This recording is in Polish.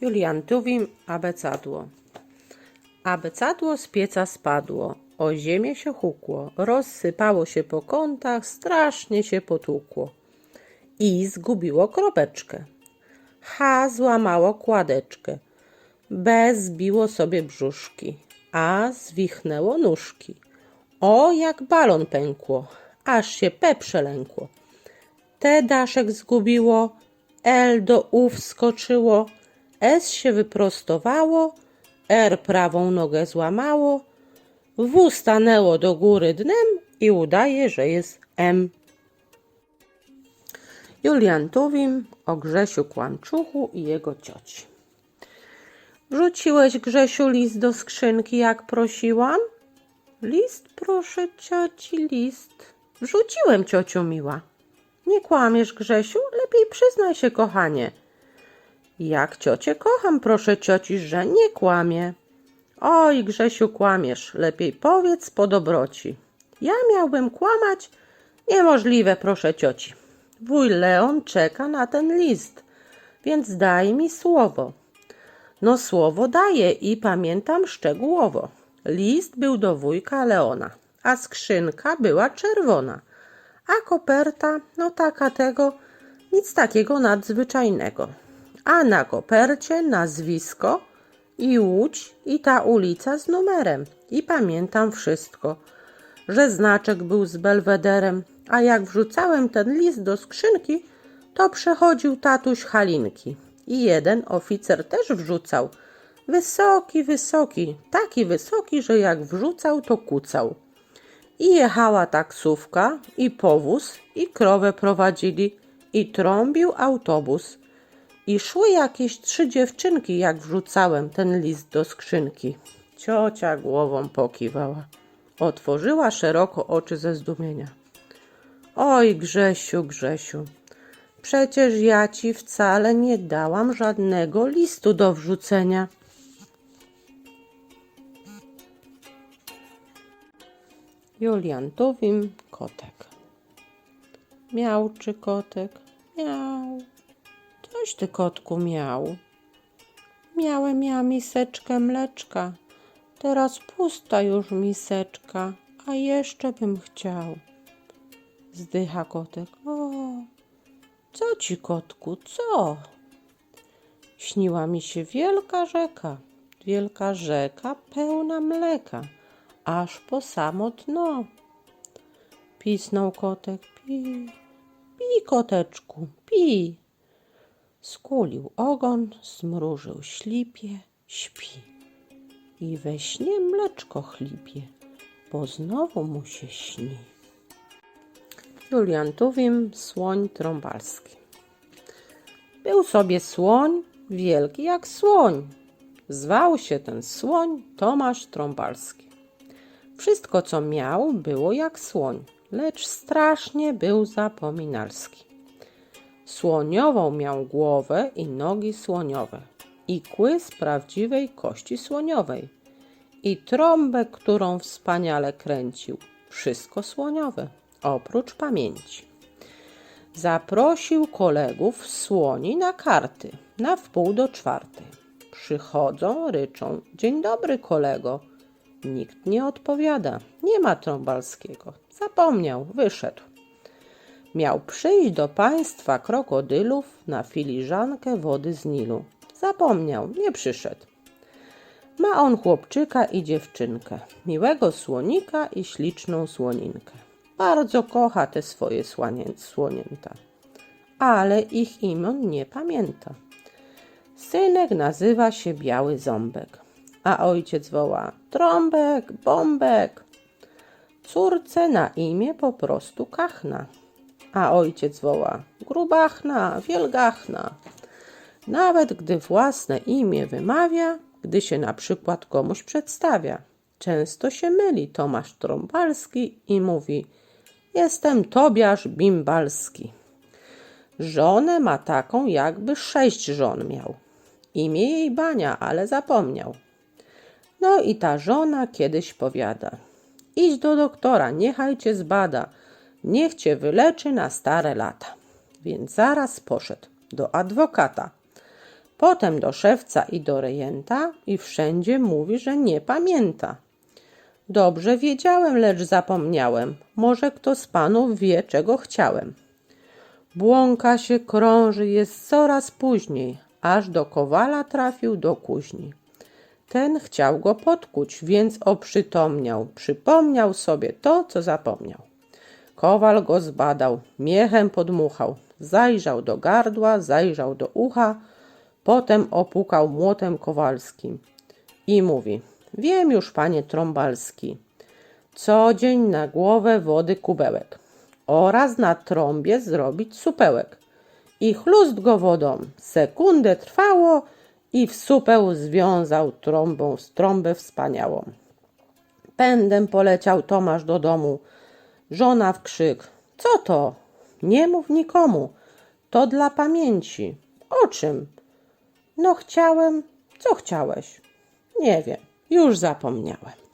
Juliantowim abecadło. Abecadło z pieca spadło, o ziemię się hukło, rozsypało się po kątach, strasznie się potłukło. I zgubiło kropeczkę. H złamało kładeczkę. B zbiło sobie brzuszki, a zwichnęło nóżki. O, jak balon pękło, aż się P przelękło. T daszek zgubiło, L do U wskoczyło, S się wyprostowało, R prawą nogę złamało, W stanęło do góry dnem i udaje, że jest M. Julian Tuwim o Grzesiu Kłamczuchu i jego cioci. Wrzuciłeś, Grzesiu, list do skrzynki, jak prosiłam? List, proszę cioci, list. Wrzuciłem, ciociu miła. Nie kłamiesz, Grzesiu? Lepiej przyznaj się, kochanie. Jak ciocię kocham, proszę cioci, że nie kłamie. Oj, Grzesiu, kłamiesz. Lepiej powiedz po dobroci. Ja miałbym kłamać? Niemożliwe, proszę cioci. Wuj Leon czeka na ten list, więc daj mi słowo. No słowo daję i pamiętam szczegółowo. List był do wujka Leona, a skrzynka była czerwona, a koperta, no taka tego, nic takiego nadzwyczajnego. A na kopercie nazwisko i łódź i ta ulica z numerem. I pamiętam wszystko, że znaczek był z belwederem, a jak wrzucałem ten list do skrzynki, to przechodził tatuś Halinki. I jeden oficer też wrzucał. Wysoki, wysoki, taki wysoki, że jak wrzucał, to kucał. I jechała taksówka, i powóz, i krowę prowadzili, i trąbił autobus. I szły jakieś trzy dziewczynki, jak wrzucałem ten list do skrzynki. Ciocia głową pokiwała. Otworzyła szeroko oczy ze zdumienia. Oj, Grzesiu, Grzesiu, przecież ja ci wcale nie dałam żadnego listu do wrzucenia. Julian Tuwim, kotek. Miał czy kotek? Miał. Coś ty, kotku, miał. Miałem ja miseczkę mleczka. Teraz pusta już miseczka, a jeszcze bym chciał. Zdycha kotek. O, co ci, kotku, co? Śniła mi się wielka rzeka, wielka rzeka pełna mleka, aż po samo dno. Pisnął kotek, pi, pi, koteczku, pi. Skulił ogon, zmrużył ślipie, śpi. I we śnie mleczko chlipie, bo znowu mu się śni. Julian Tuwim, słoń trąbalski. Był sobie słoń, wielki jak słoń. Zwał się ten słoń Tomasz Trąbalski. Wszystko, co miał, było jak słoń, lecz strasznie był zapominalski. Słoniową miał głowę i nogi słoniowe, i kły z prawdziwej kości słoniowej, i trąbę, którą wspaniale kręcił. Wszystko słoniowe, oprócz pamięci. Zaprosił kolegów słoni na karty, na wpół do czwartej. Przychodzą, ryczą. Dzień dobry, kolego. Nikt nie odpowiada. Nie ma Trąbalskiego. Zapomniał, wyszedł. Miał przyjść do państwa krokodylów na filiżankę wody z Nilu. Zapomniał, nie przyszedł. Ma on chłopczyka i dziewczynkę, miłego słonika i śliczną słoninkę. Bardzo kocha te swoje słonięta, ale ich imion nie pamięta. Synek nazywa się Biały Ząbek, a ojciec woła Trąbek, Bombek. Córce na imię po prostu Kachna, a ojciec woła Grubachna, Wielgachna. Nawet gdy własne imię wymawia, gdy się na przykład komuś przedstawia. Często się myli Tomasz Trąbalski i mówi Jestem Tobiasz Bimbalski. Żonę ma taką, jakby sześć żon miał. Imię jej Bania, ale zapomniał. No i ta żona kiedyś powiada Idź do doktora, niechaj cię zbada, niech cię wyleczy na stare lata. Więc zaraz poszedł do adwokata. Potem do szewca i do rejenta i wszędzie mówi, że nie pamięta. Dobrze wiedziałem, lecz zapomniałem. Może kto z panów wie, czego chciałem. Błąka się, krąży, jest coraz później, aż do kowala trafił do kuźni. Ten chciał go podkuć, więc oprzytomniał, przypomniał sobie to, co zapomniał. Kowal go zbadał, miechem podmuchał, zajrzał do gardła, zajrzał do ucha, potem opukał młotem kowalskim i mówi: Wiem już, panie Trąbalski, co dzień na głowę wody kubełek oraz na trąbie zrobić supełek. I chlust go wodą. Sekundę trwało i w supeł związał trąbą z trąbę wspaniałą. Pędem poleciał Tomasz do domu. Żona w krzyk. Co to? Nie mów nikomu. To dla pamięci. O czym? No chciałem. Co chciałeś? Nie wiem. Już zapomniałem.